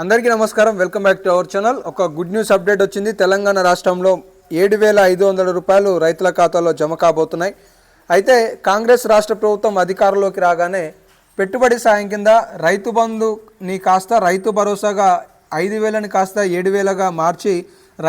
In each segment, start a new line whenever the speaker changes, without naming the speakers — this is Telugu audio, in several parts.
అందరికీ నమస్కారం. Welcome back to our channel. ఒక గుడ్ న్యూస్ అప్డేట్ వచ్చింది. తెలంగాణ రాష్ట్రంలో ఏడు వేల ఐదు వందల రూపాయలు రైతుల ఖాతాలో జమ కాబోతున్నాయి. అయితే కాంగ్రెస్ రాష్ట్ర ప్రభుత్వం అధికారంలోకి రాగానే పెట్టుబడి సాయం కింద రైతు బంధుని కాస్త రైతు భరోసాగా ఐదు వేలని కాస్త ఏడు వేలగా మార్చి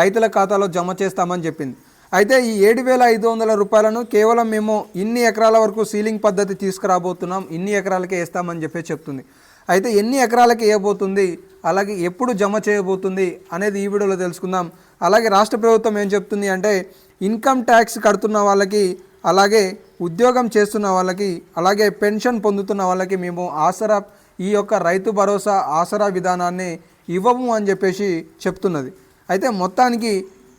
రైతుల ఖాతాలో జమ చేస్తామని చెప్పింది. అయితే ఈ ఏడు వేల ఐదు వందల రూపాయలను కేవలం మేము ఇన్ని ఎకరాల వరకు సీలింగ్ పద్ధతి తీసుకురాబోతున్నాం. ఇన్ని ఎకరాలకే వేస్తామని చెప్పి చెప్తుంది. అయితే ఎన్ని ఎకరాలకి వేయబోతుంది? అలాగే ఎప్పుడు జమ చేయబోతుంది? అనేది ఈ వీడియోలో తెలుసుకుందాం. అలాగే రాష్ట్ర ప్రభుత్వం ఏం చెప్తుంది అంటే ఇన్కమ్ ట్యాక్స్ కడుతున్న వాళ్ళకి అలాగే ఉద్యోగం చేస్తున్న వాళ్ళకి అలాగే పెన్షన్ పొందుతున్న వాళ్ళకి మేము ఆసరా ఈ యొక్క రైతు భరోసా ఆసరా విధానాన్ని ఇవ్వము అని చెప్పేసి చెప్తున్నది. అయితే మొత్తానికి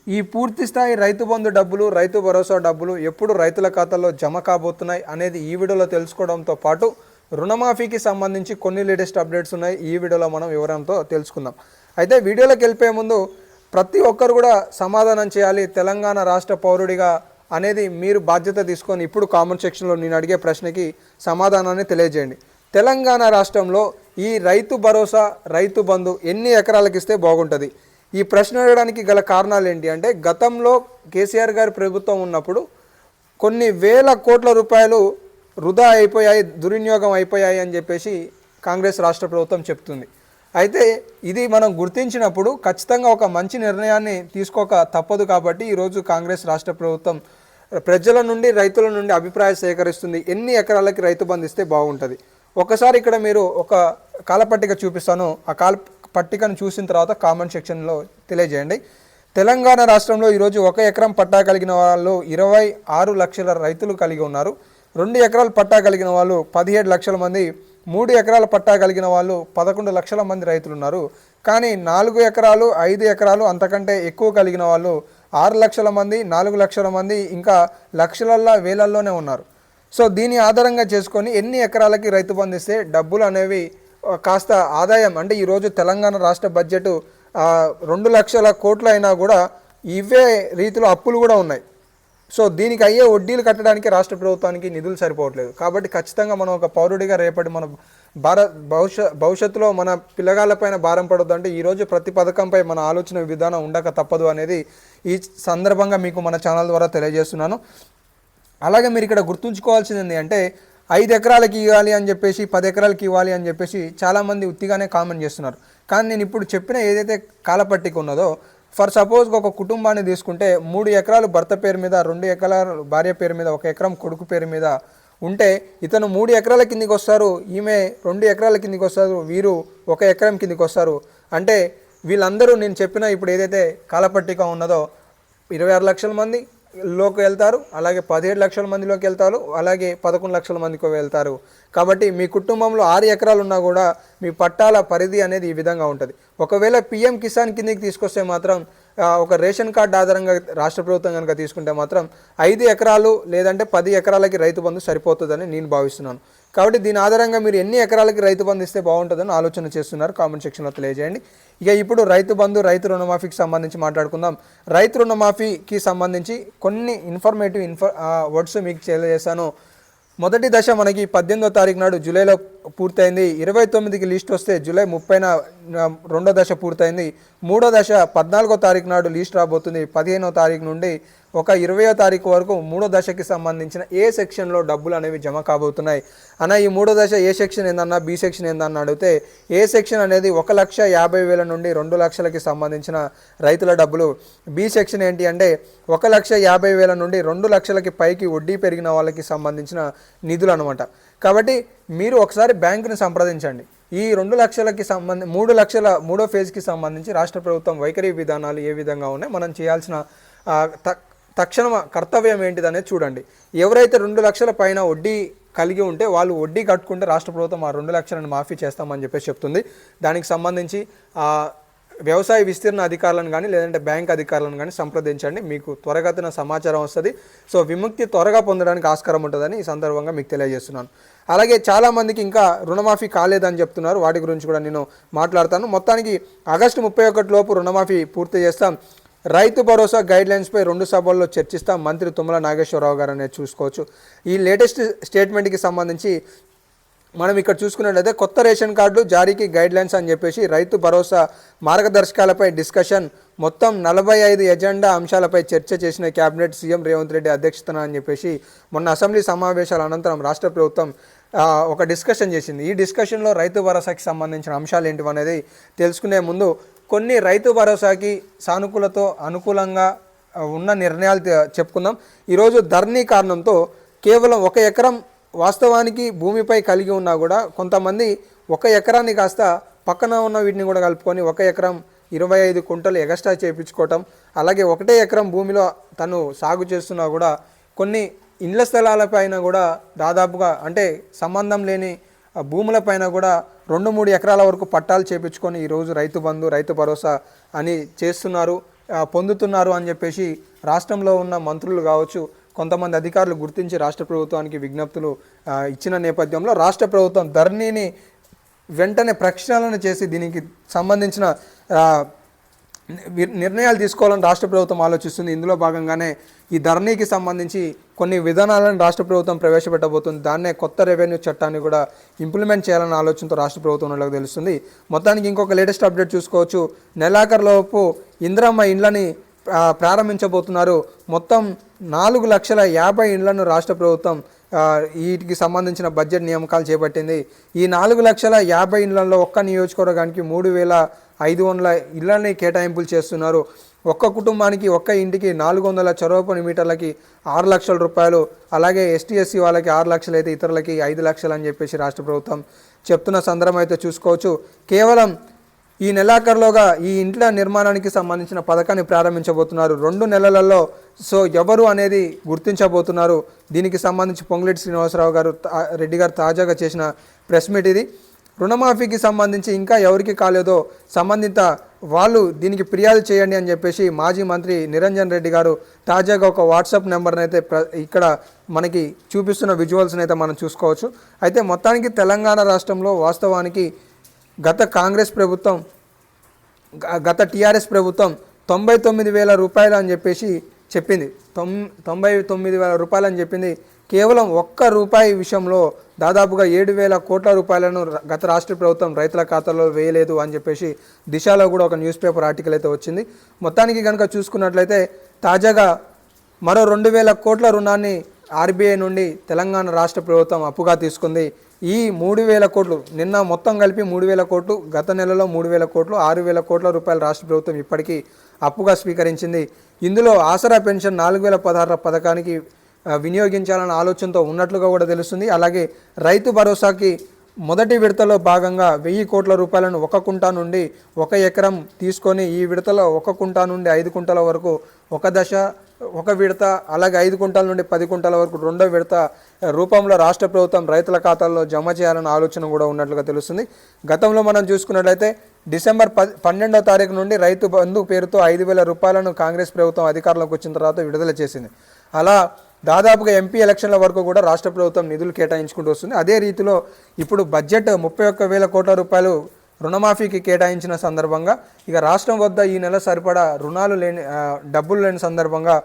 ఈ పూర్తి స్థాయి రైతు బంధు డబ్బులు రైతు భరోసా డబ్బులు ఎప్పుడు రైతుల ఖాతాలో జమ కాబోతున్నాయి అనేది ఈ వీడియోలో తెలుసుకోవడంతో పాటు రుణమాఫీకి సంబంధించి కొన్ని లేటెస్ట్ అప్డేట్స్ ఉన్నాయి. ఈ వీడియోలో మనం వివరంతో తెలుసుకుందాం. అయితే వీడియోలోకి వెళ్ళిపోయే ముందు ప్రతి ఒక్కరు కూడా సమాధానం చేయాలి. తెలంగాణ రాష్ట్ర పౌరుడిగా అనేది మీరు బాధ్యత తీసుకొని ఇప్పుడు కామెంట్ సెక్షన్లో నేను అడిగే ప్రశ్నకి సమాధానాన్ని తెలియజేయండి. తెలంగాణ రాష్ట్రంలో ఈ రైతు భరోసా రైతు బంధు ఎన్ని ఎకరాలకు ఇస్తే బాగుంటుంది? ఈ ప్రశ్న అడగడానికి గల కారణాలు ఏంటి అంటే గతంలో కేసీఆర్ గారి ప్రభుత్వం ఉన్నప్పుడు కొన్ని వేల కోట్ల రూపాయలు వృధా అయిపోయాయి దుర్వినియోగం అయిపోయాయి అని చెప్పేసి కాంగ్రెస్ రాష్ట్ర ప్రభుత్వం చెప్తుంది. అయితే ఇది మనం గుర్తించినప్పుడు ఖచ్చితంగా ఒక మంచి నిర్ణయాన్ని తీసుకోక తప్పదు కాబట్టి ఈరోజు కాంగ్రెస్ రాష్ట్ర ప్రభుత్వం ప్రజల నుండి రైతుల నుండి అభిప్రాయం సేకరిస్తుంది. ఎన్ని ఎకరాలకి రైతు బంధిస్తే బాగుంటుంది? ఒకసారి ఇక్కడ మీరు ఒక కాలపట్టిక చూపిస్తాను. ఆ కాల పట్టికను చూసిన తర్వాత కామెంట్ సెక్షన్లో తెలియజేయండి. తెలంగాణ రాష్ట్రంలో ఈరోజు ఒక ఎకరం పట్టా కలిగిన వాళ్ళు ఇరవై ఆరు లక్షల రైతులు కలిగి ఉన్నారు. రెండు ఎకరాలు పట్టా కలిగిన వాళ్ళు పదిహేడు లక్షల మంది మూడు ఎకరాల పట్టా కలిగిన వాళ్ళు పదకొండు లక్షల మంది రైతులు ఉన్నారు కానీ నాలుగు ఎకరాలు ఐదు ఎకరాలు అంతకంటే ఎక్కువ కలిగిన వాళ్ళు ఆరు లక్షల మంది నాలుగు లక్షల మంది ఇంకా లక్షలల్లో వేలల్లోనే ఉన్నారు. సో దీని ఆధారంగా చేసుకొని ఎన్ని ఎకరాలకి రైతు బంధిస్తే డబ్బులు అనేవి కాస్త ఆదాయం అంటే ఈరోజు తెలంగాణ రాష్ట్ర బడ్జెట్ రెండు లక్షల కోట్లు అయినా కూడా ఇవే రీతిలో అప్పులు కూడా ఉన్నాయి. సో దీనికి అయ్యే వడ్డీలు కట్టడానికి రాష్ట్ర ప్రభుత్వానికి నిధులు సరిపోవట్లేదు. కాబట్టి ఖచ్చితంగా మనం ఒక పౌరుడిగా రేపటి మన భారత్ భవిష్య భవిష్యత్తులో మన పిల్లగాళ్ళపైన భారం పడొద్దు అంటే ఈరోజు ప్రతి పథకంపై మన ఆలోచన విధానం ఉండక తప్పదు అనేది ఈ సందర్భంగా మీకు మన ఛానల్ ద్వారా తెలియజేస్తున్నాను. అలాగే మీరు ఇక్కడ గుర్తుంచుకోవాల్సింది అంటే ఐదు ఎకరాలకి ఇవ్వాలి అని చెప్పేసి పది ఎకరాలకి ఇవ్వాలి అని చెప్పేసి చాలామంది ఉత్తిగానే కామెంట్ చేస్తున్నారు. కానీ నేను ఇప్పుడు చెప్పిన ఏదైతే కాలపట్టిక ఉన్నదో ఫర్ సపోజ్ ఒక కుటుంబాన్ని తీసుకుంటే మూడు ఎకరాలు భర్త పేరు మీద రెండు ఎకరాలు భార్య పేరు మీద ఒక ఎకరం కొడుకు పేరు మీద ఉంటే ఇతను మూడు ఎకరాల కిందికి వస్తారు ఈమె రెండు ఎకరాల కిందికి వస్తారు వీరు ఒక ఎకరం కిందికి వస్తారు. అంటే వీళ్ళందరూ నేను చెప్పిన ఇప్పుడు ఏదైతే కాలపట్టిక ఉన్నదో ఇరవై ఆరు లక్షల మంది లోకి వెళ్తారు అలాగే పదిహేడు లక్షల మందిలోకి వెళ్తారు అలాగే పదకొండు లక్షల మందికి వెళ్తారు. కాబట్టి మీ కుటుంబంలో ఆరు ఎకరాలు ఉన్నా కూడా మీ పట్టాల పరిధి అనేది ఈ విధంగా ఉంటుంది. ఒకవేళ పిఎం కిసాన్ కిందకి తీసుకొస్తే మాత్రం ఒక రేషన్ కార్డు ఆధారంగా రాష్ట్ర ప్రభుత్వం కనుక తీసుకుంటే మాత్రం ఐదు ఎకరాలు లేదంటే పది ఎకరాలకి రైతు బంధు సరిపోతుందని నేను భావిస్తున్నాను. కాబట్టి దీని ఆధారంగా మీరు ఎన్ని ఎకరాలకి రైతు బంధు ఇస్తే బాగుంటుందని ఆలోచన చేస్తున్నారు. కామెంట్ సెక్షన్లో తెలియజేయండి. ఇక ఇప్పుడు రైతు బంధు రైతు రుణమాఫీకి సంబంధించి మాట్లాడుకుందాం. రైతు రుణమాఫీకి సంబంధించి కొన్ని ఇన్ఫర్మేటివ్ ఇన్ఫర్ వర్డ్స్ మీకు తెలియజేశాను. మొదటి దశ మనకి పద్దెనిమిదో తారీఖు నాడు జూలైలో పూర్తయింది. ఇరవై తొమ్మిదికి లిస్ట్ వస్తే జూలై ముప్పైన రెండో దశ పూర్తయింది. మూడో దశ పద్నాలుగో తారీఖు నాడు లిస్ట్ రాబోతుంది. పదిహేనో తారీఖు నుండి ఒక ఇరవయో తారీఖు వరకు మూడో దశకి సంబంధించిన ఏ సెక్షన్లో డబ్బులు అనేవి జమ కాబోతున్నాయి? అన్న ఈ మూడో దశ ఏ సెక్షన్ ఏందన్నా బి సెక్షన్ ఏందన్నా అడిగితే ఏ సెక్షన్ అనేది ఒక లక్ష యాభై వేల నుండి రెండు లక్షలకి సంబంధించిన రైతుల డబ్బులు. బి సెక్షన్ ఏంటి అంటే ఒక లక్ష యాభై వేల నుండి రెండు లక్షలకి పైకి వడ్డీ పెరిగిన వాళ్ళకి సంబంధించిన నిధులు అనమాట కాబట్టి మీరు ఒకసారి బ్యాంకుని సంప్రదించండి. ఈ రెండు లక్షలకి సంబంధి మూడు లక్షల మూడో ఫేజ్కి సంబంధించి రాష్ట్ర ప్రభుత్వం వైఖరి విధానాలు ఏ విధంగా ఉన్నాయి మనం చేయాల్సిన తక్షణ కర్తవ్యం ఏంటిది అనేది చూడండి. ఎవరైతే రెండు లక్షల పైన వడ్డీ కలిగి ఉంటే వాళ్ళు వడ్డీ కట్టుకుంటే రాష్ట్ర ప్రభుత్వం ఆ రెండు లక్షలను మాఫీ చేస్తామని చెప్పేసి చెప్తుంది. దానికి సంబంధించి వ్యవసాయ విస్తీర్ణ అధికారులను కానీ లేదంటే బ్యాంక్ అధికారులను కానీ సంప్రదించండి. మీకు త్వరగతిన సమాచారం వస్తుంది. సో విముక్తి త్వరగా పొందడానికి ఆస్కారం ఉంటుందని ఈ సందర్భంగా మీకు తెలియజేస్తున్నాను. అలాగే చాలామందికి ఇంకా రుణమాఫీ కాలేదని చెప్తున్నారు. వాటి గురించి కూడా నేను మాట్లాడతాను. మొత్తానికి ఆగస్టు ముప్పై ఒకటి లోపు రుణమాఫీ పూర్తి చేస్తాం. రైతు భరోసా గైడ్ లైన్స్పై రెండు సభల్లో చర్చిస్తాం. మంత్రి తుమ్మల నాగేశ్వరరావు గారు అనేది చూసుకోవచ్చు. ఈ లేటెస్ట్ స్టేట్మెంట్కి సంబంధించి మనం ఇక్కడ చూసుకున్నట్లయితే కొత్త రేషన్ కార్డులు జారీకి గైడ్ లైన్స్ అని చెప్పేసి రైతు భరోసా మార్గదర్శకాలపై డిస్కషన్ మొత్తం నలభై ఐదు ఎజెండా అంశాలపై చర్చ చేసిన కేబినెట్ సీఎం రేవంత్ రెడ్డి అధ్యక్షతన అని చెప్పేసి మొన్న అసెంబ్లీ సమావేశాల అనంతరం రాష్ట్ర ప్రభుత్వం ఒక డిస్కషన్ చేసింది. ఈ డిస్కషన్లో రైతు భరోసాకి సంబంధించిన అంశాలు ఏంటివి అనేది తెలుసుకునే ముందు కొన్ని రైతు భరోసాకి సానుకూలతో అనుకూలంగా ఉన్న నిర్ణయాలు చెప్పుకుందాం. ఈరోజు ధర్నీ కారణంతో కేవలం ఒక ఎకరం వాస్తవానికి భూమిపై కలిగి ఉన్నా కూడా కొంతమంది ఒక ఎకరాన్ని కాస్త పక్కన ఉన్న వీటిని కూడా కలుపుకొని ఒక ఎకరం ఇరవై ఐదు కుంటలు ఎగస్ట్రా చేయించుకోవటం అలాగే ఒకటే ఎకరం భూమిలో తను సాగు చేస్తున్నా కూడా కొన్ని ఇండ్ల స్థలాలపైన కూడా దాదాపుగా అంటే సంబంధం లేని భూములపైన కూడా రెండు మూడు ఎకరాల వరకు పట్టాలు చేపించుకొని ఈరోజు రైతు బంధు రైతు భరోసా అని చేస్తున్నారు పొందుతున్నారు అని చెప్పేసి రాష్ట్రంలో ఉన్న మంత్రులు కావచ్చు కొంతమంది అధికారులు గుర్తించి రాష్ట్ర ప్రభుత్వానికి విజ్ఞప్తులు ఇచ్చిన నేపథ్యంలో రాష్ట్ర ప్రభుత్వం ధర్నీని వెంటనే ప్రక్షాళన చేసి దీనికి సంబంధించిన నిర్ణయాలు తీసుకోవాలని రాష్ట్ర ప్రభుత్వం ఆలోచిస్తుంది. ఇందులో భాగంగానే ఈ ధరణికి సంబంధించి కొన్ని విధానాలను రాష్ట్ర ప్రభుత్వం ప్రవేశపెట్టబోతుంది. దాన్నే కొత్త రెవెన్యూ చట్టాన్ని కూడా ఇంప్లిమెంట్ చేయాలన్న ఆలోచనతో రాష్ట్ర ప్రభుత్వం ఉన్నట్లుగా తెలుస్తుంది. మొత్తానికి ఇంకొక లేటెస్ట్ అప్డేట్ చూసుకోవచ్చు. నెలాఖరులోపు ఇందిరమ్మ ఇండ్లని ప్రారంభించబోతున్నారు. మొత్తం నాలుగు లక్షల యాభై ఇండ్లను రాష్ట్ర ప్రభుత్వం వీటికి సంబంధించిన బడ్జెట్ నియామకాలు చేపట్టింది. ఈ నాలుగు లక్షల యాభై ఇండ్లలో ఒక్క నియోజకవర్గానికి మూడు వేల ఐదు వందల ఇళ్ళని కేటాయింపులు చేస్తున్నారు. ఒక్క కుటుంబానికి ఒక్క ఇంటికి నాలుగు వందల చొరవపని మీటర్లకి ఆరు లక్షల రూపాయలు అలాగే ఎస్టీ ఎస్సీ వాళ్ళకి ఆరు లక్షలు అయితే ఇతరులకి ఐదు లక్షలు అని చెప్పేసి రాష్ట్ర ప్రభుత్వం చెప్తున్న సందర్భం అయితే చూసుకోవచ్చు. కేవలం ఈ నెలాఖరులోగా ఈ ఇంట్ల నిర్మాణానికి సంబంధించిన పథకాన్ని ప్రారంభించబోతున్నారు. రెండు నెలలలో సో ఎవరు అనేది గుర్తించబోతున్నారు. దీనికి సంబంధించి పొంగులేటి శ్రీనివాసరావు గారు తా- రెడ్డి గారు తాజాగా చేసిన ప్రెస్ మీట్ ఇది. రుణమాఫీకి సంబంధించి ఇంకా ఎవరికి కాలేదో సంబంధిత వాళ్ళు దీనికి ఫిర్యాదు చేయండి అని చెప్పేసి మాజీ మంత్రి నిరంజన్ రెడ్డి గారు తాజాగా ఒక వాట్సాప్ నెంబర్ని అయితే ప్ర ఇక్కడ మనకి చూపిస్తున్న విజువల్స్ని అయితే మనం చూసుకోవచ్చు. అయితే మొత్తానికి తెలంగాణ రాష్ట్రంలో వాస్తవానికి గత కాంగ్రెస్ ప్రభుత్వం గత టీఆర్ఎస్ ప్రభుత్వం తొంభై తొమ్మిది వేల రూపాయలు అని చెప్పేసి చెప్పింది. తొమ్ తొంభై తొమ్మిది వేల రూపాయలు అని చెప్పింది. కేవలం ఒక్క రూపాయి విషయంలో దాదాపుగా ఏడు వేల కోట్ల రూపాయలను గత రాష్ట్ర ప్రభుత్వం రైతుల ఖాతాలో వేయలేదు అని చెప్పేసి దిశలో కూడా ఒక న్యూస్ పేపర్ ఆర్టికల్ అయితే వచ్చింది. మొత్తానికి కనుక చూసుకున్నట్లయితే తాజాగా మరో రెండు వేల కోట్ల రుణాన్ని ఆర్బీఐ నుండి తెలంగాణ రాష్ట్ర ప్రభుత్వం అప్పుగా తీసుకుంది. ఈ మూడు వేల కోట్లు నిన్న మొత్తం కలిపి మూడు వేల కోట్లు గత నెలలో మూడు వేల కోట్లు ఆరు వేల కోట్ల రూపాయలు రాష్ట్ర ప్రభుత్వం ఇప్పటికీ అప్పుగా స్వీకరించింది. ఇందులో ఆసరా పెన్షన్ నాలుగు వేల పదహారు పథకానికి వినియోగించాలన్న ఆలోచనతో ఉన్నట్లుగా కూడా తెలుస్తుంది. అలాగే రైతు భరోసాకి మొదటి విడతలో భాగంగా వెయ్యి కోట్ల రూపాయలను ఒక కుంటా నుండి ఒక ఎకరం తీసుకొని ఈ విడతలో ఒక కుంటా నుండి ఐదు కుంటల వరకు ఒక దశ ఒక విడత అలాగే ఐదు కుంటాల నుండి పది కుంటాల వరకు రెండో విడత రూపంలో రాష్ట్ర ప్రభుత్వం రైతుల ఖాతాల్లో జమ చేయాలన్న ఆలోచన కూడా ఉన్నట్లుగా తెలుస్తుంది. గతంలో మనం చూసుకున్నట్లయితే డిసెంబర్ ప పన్నెండో తారీఖు నుండి రైతు బంధు పేరుతో ఐదు వేల రూపాయలను కాంగ్రెస్ ప్రభుత్వం అధికారంలోకి వచ్చిన తర్వాత విడుదల చేసింది. అలా దాదాపుగా ఎంపీ ఎలక్షన్ల వరకు కూడా రాష్ట్ర ప్రభుత్వం నిధులు కేటాయించుకుంటూ వస్తుంది. అదే రీతిలో ఇప్పుడు బడ్జెట్ ముప్పై ఒక్క వేల కోట్ల రూపాయలు రుణమాఫీకి కేటాయించిన సందర్భంగా ఇక రాష్ట్రం వద్ద ఈ నెల సరిపడా రుణాలు లేని డబ్బులు లేని సందర్భంగా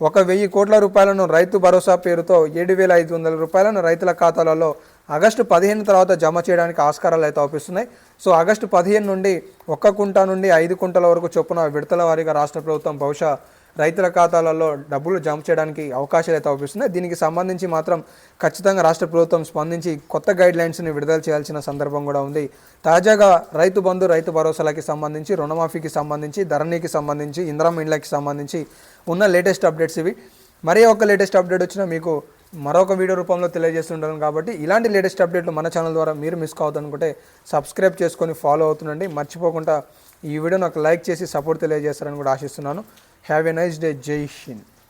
ఒక వెయ్యి కోట్ల రూపాయలను రైతు భరోసా పేరుతో ఏడు వేల ఐదు వందల రూపాయలను రైతుల ఖాతాలలో ఆగస్టు పదిహేను తర్వాత జమ చేయడానికి ఆస్కారాలు అయితే అవుపిస్తున్నాయి సో ఆగస్టు పదిహేను నుండి ఒక్క కుంట నుండి ఐదు కుంటల వరకు చొప్పున విడతల వారీగా రాష్ట్ర ప్రభుత్వం బహుశా రైతుల ఖాతాలలో డబ్బులు జమ చేయడానికి అవకాశాలు అయితే అవుపిస్తున్నాయి. దీనికి సంబంధించి మాత్రం ఖచ్చితంగా రాష్ట్ర ప్రభుత్వం స్పందించి కొత్త గైడ్ లైన్స్ని విడుదల చేయాల్సిన సందర్భం కూడా ఉంది. తాజాగా రైతు బంధు రైతు భరోసాలకి సంబంధించి రుణమాఫీకి సంబంధించి ధరణికి సంబంధించి ఇంద్రం ఇండ్లకి సంబంధించి ఉన్న లేటెస్ట్ అప్డేట్స్ ఇవి. మరీ ఒక లేటెస్ట్ అప్డేట్ వచ్చినా మీకు మరొక వీడియో రూపంలో తెలియజేస్తుంటాను కాబట్టి ఇలాంటి లేటెస్ట్ అప్డేట్లు మన ఛానల్ ద్వారా మీరు మిస్ కావద్దనుకుంటే సబ్స్క్రైబ్ చేసుకొని ఫాలో అవుతుండండి. మర్చిపోకుండా ఈ వీడియోని ఒక లైక్ చేసి సపోర్ట్ తెలియజేస్తారని కూడా ఆశిస్తున్నాను. Have a nice day. Jai Hind.